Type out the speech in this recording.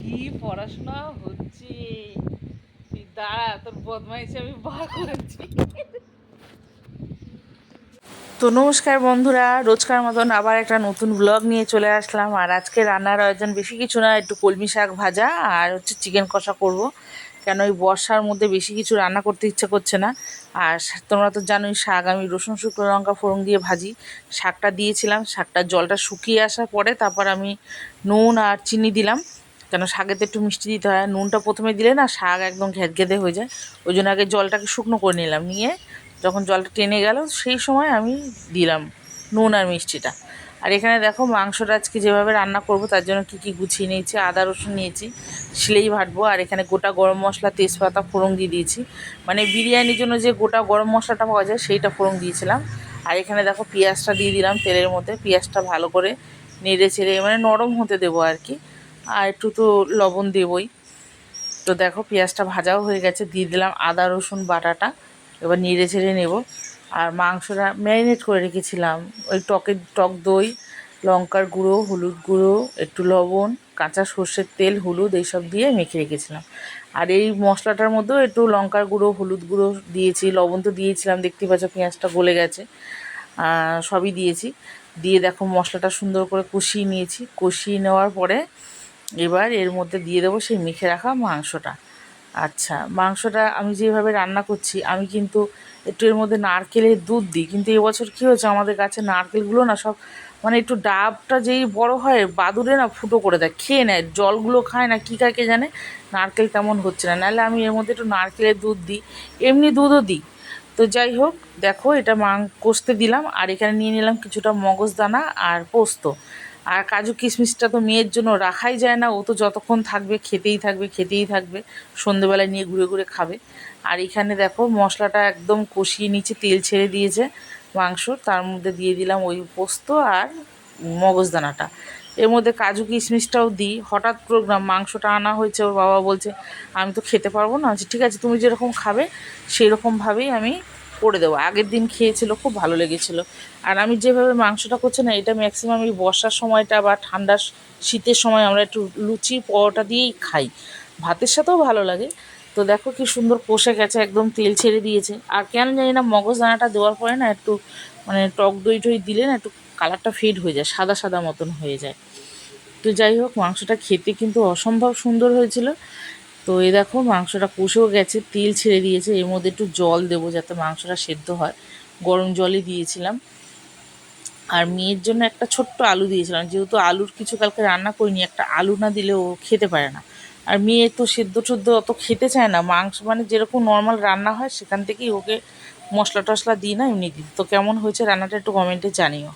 কি পড়াশোনা হচ্ছে? দাঁড়া তোর বদমাইশি আমি বার করেছি। তো নমস্কার বন্ধুরা, রোজকার মতন আবার একটা নতুন ব্লগ নিয়ে চলে আসলাম। আর আজকে রান্নার আয়োজন বেশি কিছু না, একটু কলমি শাক ভাজা আর হচ্ছে চিকেন কষা করব। কেন ওই বর্ষার মধ্যে বেশি কিছু রান্না করতে ইচ্ছে করছে না। আর তোমরা তো জানোই, শাক আমি রসুন, শুকনো লঙ্কা, ফোড়ন দিয়ে ভাজি। শাকটা দিয়েছিলাম, শাকটার জলটা শুকিয়ে আসার পরে তারপর আমি নুন আর চিনি দিলাম। কেন শাকেতে একটু মিষ্টি দিতে হয়? নুনটা প্রথমে দিলে না শাক একদম ঘেদঘেদে হয়ে যায়। ওই জন্য আগে জলটাকে শুকনো করে নিলাম। নিয়ে যখন জলটা টেনে গেল, সেই সময় আমি দিলাম নুন আর মিষ্টিটা। আর এখানে দেখো মাংসটা আজকে যেভাবে রান্না করব, তার জন্য কী কী গুছিয়ে নিয়েছি? আদা রসুন নিয়েছি, শিলেই ভাটবো আর এখানে গোটা গরম মশলা, তেজপাতা, ফোড়ন দিয়ে দিয়েছি। মানে বিরিয়ানির জন্য যে গোটা গরম মশলাটা পাওয়া যায়, সেইটা ফোড়ন দিয়েছিলাম। আর এখানে দেখো পেঁয়াজটা দিয়ে দিলাম তেলের মধ্যে। পেঁয়াজটা ভালো করে নেড়ে ছেড়ে মানে নরম হতে দেবো আর কি। আর একটু তো লবণ দেবই। তো দেখো পেঁয়াজটা ভাজাও হয়ে গেছে, দিয়ে দিলাম আদা, রসুন, বাটাটা। এবার নেড়ে ছেড়ে নেব। আর মাংসটা ম্যারিনেট করে রেখেছিলাম। ওই টকের টক দই, লঙ্কার গুঁড়ো, হলুদ গুঁড়ো, একটু লবণ, কাঁচা সর্ষের তেল, হলুদ, এইসব দিয়ে মেখে রেখেছিলাম। আর এই মশলাটার মধ্যেও একটু লঙ্কার গুঁড়ো, হলুদ গুঁড়ো দিয়েছি। লবণ তো দিয়েছিলাম দেখতে পাচ্ছ পেঁয়াজটা গলে গেছে। সবই দিয়েছি। দিয়ে দেখো মশলাটা সুন্দর করে কষিয়ে নিয়েছি। কষিয়ে নেওয়ার পরে এবার এর মধ্যে দিয়ে দেবো সেই মেখে রাখা মাংসটা। আচ্ছা মাংসটা আমি যেভাবে রান্না করছি, আমি কিন্তু একটু এর মধ্যে নারকেলের দুধ দিই। কিন্তু এবছর কী হয়েছে, আমাদের গাছে নারকেলগুলো না সব মানে একটু ডাবটা যেই বড় হয় বাদুড়ে না ফুটো করে দেয়, খেয়ে নেয়, জলগুলো খায় না, কী খায় কে জানে? নারকেল তেমন হচ্ছে না। নাহলে আমি এর মধ্যে একটু নারকেলের দুধ দিই, এমনি দুধও দিই। তো যাই হোক, দেখো এটা মাং কষতে দিলাম, আর এখানে নিয়ে নিলাম কিছুটা মগজদানা আর পোস্ত। আর কাজু কিশমিশটা তো মেয়ের জন্য রাখাই যায় না। ও তো যতক্ষণ থাকবে, খেতেই থাকবে খেতেই থাকবে। সন্ধেবেলায় নিয়ে ঘুরে ঘুরে খাবে। আর এখানে দেখো, মশলাটা একদম কষিয়ে নিচে তেল ছেড়ে দিয়েছে মাংস। তার মধ্যে দিয়ে দিলাম ওই পোস্ত আর মগজদানাটা এর মধ্যে কাজু কিশমিশটাও দিই। হঠাৎ প্রোগ্রাম, মাংসটা আনা হয়েছে, ওর বাবা বলছে, আমি তো খেতে পারব না। ঠিক আছে, তুমি যেরকম খাবে সেই রকমভাবেই আমি করে দেবো। আগের দিন খেয়েছিল, খুব ভালো লেগেছিলো। আর আমি যেভাবে মাংসটা করছি না, এটা ম্যাক্সিমাম এই বর্ষার সময়টা বা ঠান্ডার শীতের সময় আমরা একটু লুচি, পরোটা দিয়েই খাই। ভাতের সাথেও ভালো লাগে। তো দেখো কি সুন্দর কষে গেছে, একদম তেল ছেড়ে দিয়েছে। আর কেন জানি না, মগজ দানাটা দেওয়ার পরে না একটু মানে টক দই টই দিলে না একটু কালারটা ফেড হয়ে যায়, সাদা সাদা মতন হয়ে যায়। তো যাই হোক, মাংসটা খেতে কিন্তু অসম্ভব সুন্দর হয়েছিল। তো এই দেখো, মাংসটা কষেও গেছে, তেল ছেড়ে দিয়েছে, এর মধ্যে একটু জল দেবো যাতে মাংসটা সেদ্ধ হয়। গরম জলই দিয়েছিলাম। আর মেয়ের জন্য একটা ছোট্ট আলু দিয়েছিলাম, যেহেতু আলুর কিছু কালকে রান্না করিনি, একটা আলু না দিলে ও খেতে পারে না। আর মেয়ে তো সেদ্ধ টেদ্ধ অত খেতে চায় না, মাংস মানে যেরকম নর্মাল রান্না হয়, সেখান থেকেই ওকে মশলা টশলা দিই না, এমনি দিই। তো কেমন হয়েছে রান্নাটা একটু কমেন্টে জানিও।